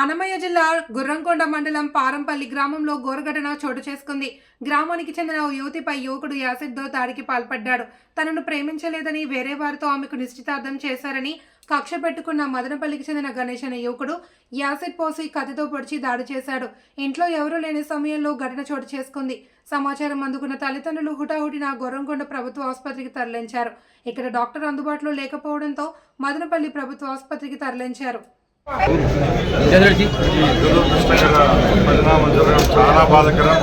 అనమయ్య జిల్లా గుర్రంకొండ మండలం పారంపల్లి గ్రామంలో ఘోరఘటన చోటు చేసుకుంది. గ్రామానికి చెందిన ఓ యువతిపై యువకుడు యాసిడ్తో దాడికి పాల్పడ్డాడు. తనను ప్రేమించలేదని వేరే వారితో ఆమెకు నిశ్చితార్థం చేశారని కక్ష పెట్టుకున్న మదనపల్లికి చెందిన గణేష్ అనే యువకుడు యాసిడ్ పోసి కత్తితో పొడిచి దాడి చేశాడు. ఇంట్లో ఎవరూ లేని సమయంలో ఘటన చోటు చేసుకుంది. సమాచారం అందుకున్న తల్లిదండ్రులు హుటాహుటిన గొర్రంకొండ ప్రభుత్వ ఆసుపత్రికి తరలించారు. ఇక్కడ డాక్టర్ అందుబాటులో లేకపోవడంతో మదనపల్లి ప్రభుత్వ ఆసుపత్రికి తరలించారు. దురదృష్టకర పరిణామం జరగడం చాలా బాధకరం.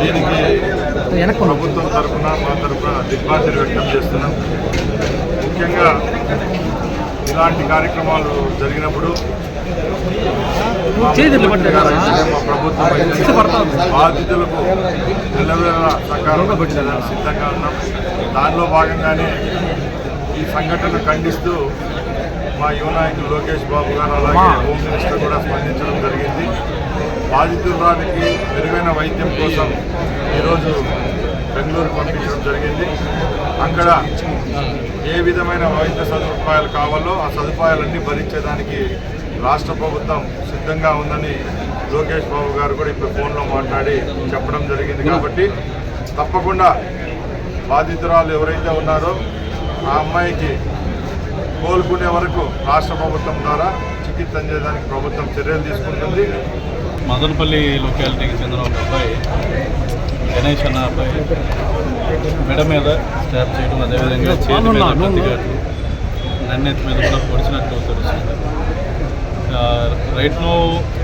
దీనికి ప్రభుత్వం తరఫున మా తరఫున దిగ్బాధ్యత వ్యక్తం చేస్తున్నాం. ముఖ్యంగా ఇలాంటి కార్యక్రమాలు జరిగినప్పుడు మా ప్రభుత్వం బాధితులకు నెలవేళ సకాలంలో సిద్ధంగా ఉన్నాం. దానిలో భాగంగానే ఈ సంఘటన ఖండిస్తూ మా యువ నాయకులు లోకేష్ బాబు గారు అలాగే హోమ్ మినిస్టర్ కూడా స్పందించడం జరిగింది. బాధితురానికి మెరుగైన వైద్యం కోసం ఈరోజు బెంగళూరు పంపించడం జరిగింది. అక్కడ ఏ విధమైన వైద్య సదుపాయాలు కావాలో ఆ సదుపాయాలన్నీ భరించేదానికి రాష్ట్ర ప్రభుత్వం సిద్ధంగా ఉందని లోకేష్ బాబు గారు కూడా ఇప్పుడు ఫోన్లో మాట్లాడి చెప్పడం జరిగింది కాబట్టి తప్పకుండా బాధితురాలు ఎవరైతే ఉన్నారో ఆ అమ్మాయికి కోలుకునే వరకు రాష్ట్ర ప్రభుత్వం ద్వారా చికిత్స అందేదానికి ప్రభుత్వం చర్యలు తీసుకుంటుంది. మదనపల్లి లొకాలిటీకి చెందిన ఒక అబ్బాయి గణేష్ అన్న అబ్బాయి మెడ మీద స్టాప్ చేయడం అదేవిధంగా చేతి మీద కత్తిగాట్లు నన్నెత్తి మీద కూడా పొడిచినట్టు తెలుస్తుంది. రైట్లో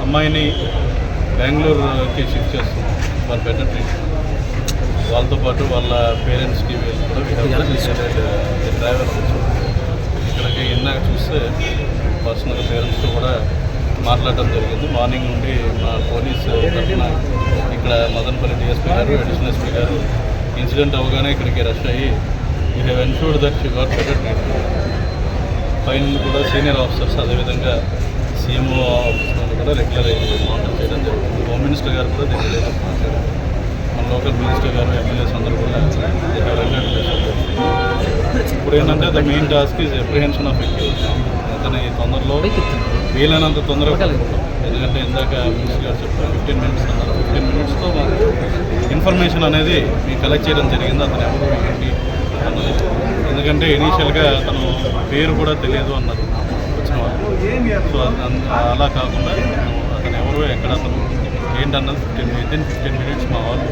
అమ్మాయిని బెంగళూరుకి షిఫ్ట్ చేస్తుంది వాళ్ళ బెటర్ ట్రీట్మెంట్ వాళ్ళతో పాటు వాళ్ళ పేరెంట్స్కి వీళ్ళు కూడా డ్రైవర్. ఇక్కడికి ఇందాక చూస్తే పర్సనల్ పేరెంట్స్తో కూడా మాట్లాడటం జరిగింది. మార్నింగ్ నుండి మా పోలీస్ తరఫున ఇక్కడ మదన్పల్లి డిఎస్పీ గారు అడిషనల్ ఎస్పీ గారు ఇన్సిడెంట్ అవగానే ఇక్కడికి రష్ అయ్యి we have ensured that she got better treatment పైన కూడా సీనియర్ ఆఫీసర్స్ అదేవిధంగా సీఎంఓ ఆఫీస్ కూడా రెగ్యులర్ మానిటర్ చేయడం జరిగింది. హోమ్ మినిస్టర్ గారు కూడా దీన్ని లేదని మాట్లాడారు. మన లోకల్ మినిస్టర్ గారు ఎమ్మెల్యేస్ అందరూ కూడా ఇప్పుడు ఏంటంటే the main task is apprehension of accused అతని తొందరలో వీలైనంత తొందరగా ఎందుకంటే ఇందాక మినిస్టర్ గారు చెప్పారు ఫిఫ్టీన్ మినిట్స్ అన్నారు. ఫిఫ్టీన్ మినిట్స్తో మాకు ఇన్ఫర్మేషన్ అనేది మేము కలెక్ట్ చేయడం జరిగింది. అతను ఎవరు ఏంటి అన్నది. ఎందుకంటే ఇనీషియల్గా అతను పేరు కూడా తెలియదు అన్నారు వచ్చిన వాళ్ళు. సో అలా కాకుండా అతను ఎవరు ఎక్కడ అతను ఏంటన్నది fifteen within fifteen minutes మా వాళ్ళు